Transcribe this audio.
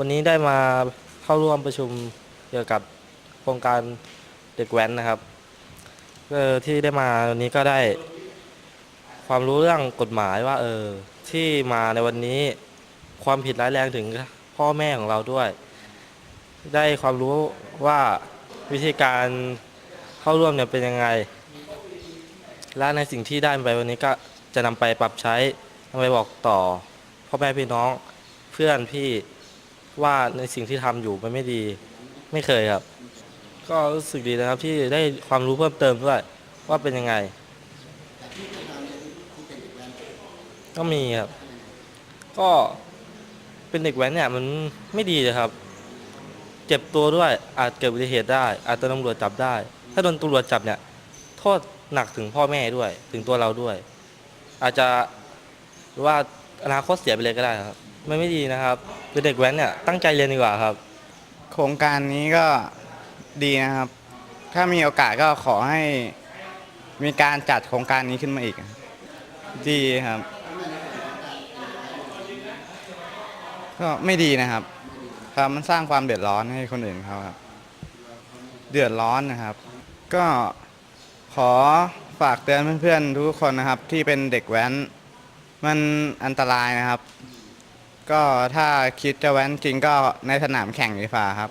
วันนี้ได้มาเข้าร่วมประชุมเกี่ยวกับโครงการเด็กแว้นนะครับเออที่ได้มาวันนี้ก็ได้ ความรู้เรื่องกฎหมายว่าเออที่มาในวันนี้ความผิดร้ายแรงถึงพ่อแม่ของเราด้วย ได้ความรู้ว่าวิธีการเข้าร่วมเนี่ยเป็นยังไง และในสิ่งที่ได้ไปวันนี้ก็จะนำไปปรับใช้นำไปบอกต่อพ่อแม่พี่น้องเพื่อนพี่ ว่าในสิ่งที่ทำอยู่มันไม่ดี ไม่เคยครับ ก็รู้สึกดีนะครับที่ได้ความรู้เพิ่มเติมด้วยว่าเป็นยังไง ก็มีครับ ก็เป็นเด็กแว้นเนี่ยมันไม่ดีเลยครับ เจ็บตัวด้วยอาจเกิดอุบัติเหตุได้ อาจจะตำรวจจับได้ ถ้าโดนตำรวจจับเนี่ย โทษหนักถึงพ่อแม่ด้วย ถึงตัวเราด้วย อาจจะว่าอนาคตเสียไปเลยก็ได้ครับ ไม่ไม่ดีนะครับเป็นเด็กแว้นเนี่ยตั้งใจเรียนดีกว่าครับ โครงการนี้ก็ดีนะครับ ถ้ามีโอกาสก็ขอให้มีการจัดโครงการนี้ขึ้นมาอีก ดีครับ ก็ไม่ดีนะครับครับมันสร้างความเดือดร้อนให้คนอื่นเขาครับ เดือดร้อนนะครับ ก็ขอฝากเตือนเพื่อนๆทุกคนนะครับ ที่เป็นเด็กแว้น มันอันตรายนะครับ ก็ถ้าคิดจะแว้นจริงก็ในสนามแข่งดีกว่าครับ